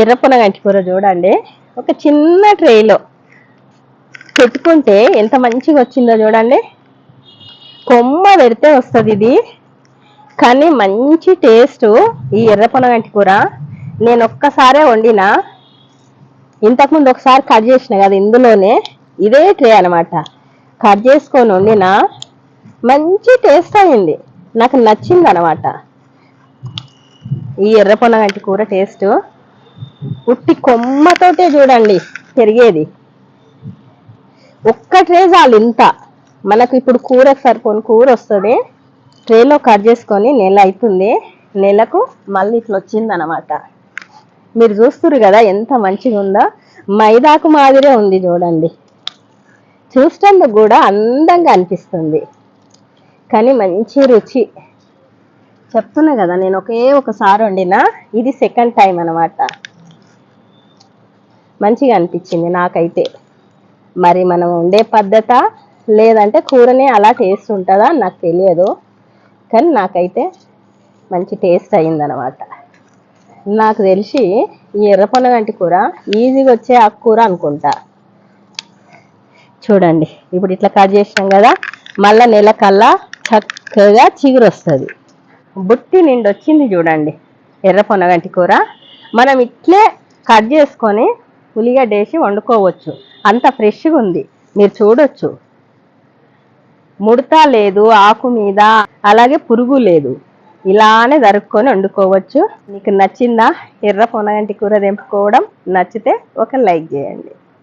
ఎర్రపునగంటి కూర చూడండి. ఒక చిన్న ట్రేలో పెట్టుకుంటే ఎంత మంచిగా వచ్చిందో చూడండి. కొమ్మ పెడితే వస్తుంది ఇది. కానీ మంచి టేస్ట్ ఈ ఎర్రపునగంటి కూర. నేను ఒక్కసారే వండిన. ఇంతకుముందు ఒకసారి కట్ చేసిన కదా ఇందులోనే. ఇదే ట్రే అనమాట కట్ చేసుకొని వండిన. మంచి టేస్ట్ అయింది. నాకు నచ్చింది అనమాట ఈ ఎర్రపొనగంటి కూర టేస్ట్. ఉట్టి కొమ్మతోటే చూడండి పెరిగేది. ఒక్క ట్రే చాలు ఇంత. మనకు ఇప్పుడు కూర సరిపోని కూర వస్తుంది. ట్రేలో కట్ చేసుకొని నెల అవుతుంది నెలకు మళ్ళీ ఇట్లా వచ్చిందనమాట. మీరు చూస్తురు కదా ఎంత మంచిగా ఉందో. మైదాకు మాదిరే ఉంది చూడండి. చూసేందుకు కూడా అందంగా అనిపిస్తుంది. కానీ మంచి రుచి. చెప్తున్నా కదా నేను ఒకే ఒకసారి వండినా. ఇది సెకండ్ టైం అనమాట. మంచిగా అనిపించింది నాకైతే. మరి మనం ఉండే పద్ధత లేదంటే కూరనే అలా టేస్ట్ ఉంటుందా నాకు తెలియదు. కానీ నాకైతే మంచి టేస్ట్ అయిందనమాట నాకు తెలిసి ఈ ఎర్రపొనగంటి కూర ఈజీగా వచ్చే ఆ కూర అనుకుంటా. చూడండి ఇప్పుడు ఇట్లా కట్ చేసినాం కదా మళ్ళీ నెల కల్లా చక్కగా చిగురు వస్తుంది బుట్టి నిండి వచ్చింది చూడండి ఎర్ర పొనగంటి కూర. మనం ఇట్లే కట్ చేసుకొని ఉల్లిగడ్డ వేసి వండుకోవచ్చు. అంత ఫ్రెష్గా ఉంది. మీరు చూడొచ్చు. ముడత లేదు ఆకు మీద అలాగే పురుగు లేదు. ఇలానే దరుక్కొని వండుకోవచ్చు. మీకు నచ్చిందా? ఎర్ర పొనగంటి కూర తెంపుకోవడం నచ్చితే ఒక లైక్ చేయండి.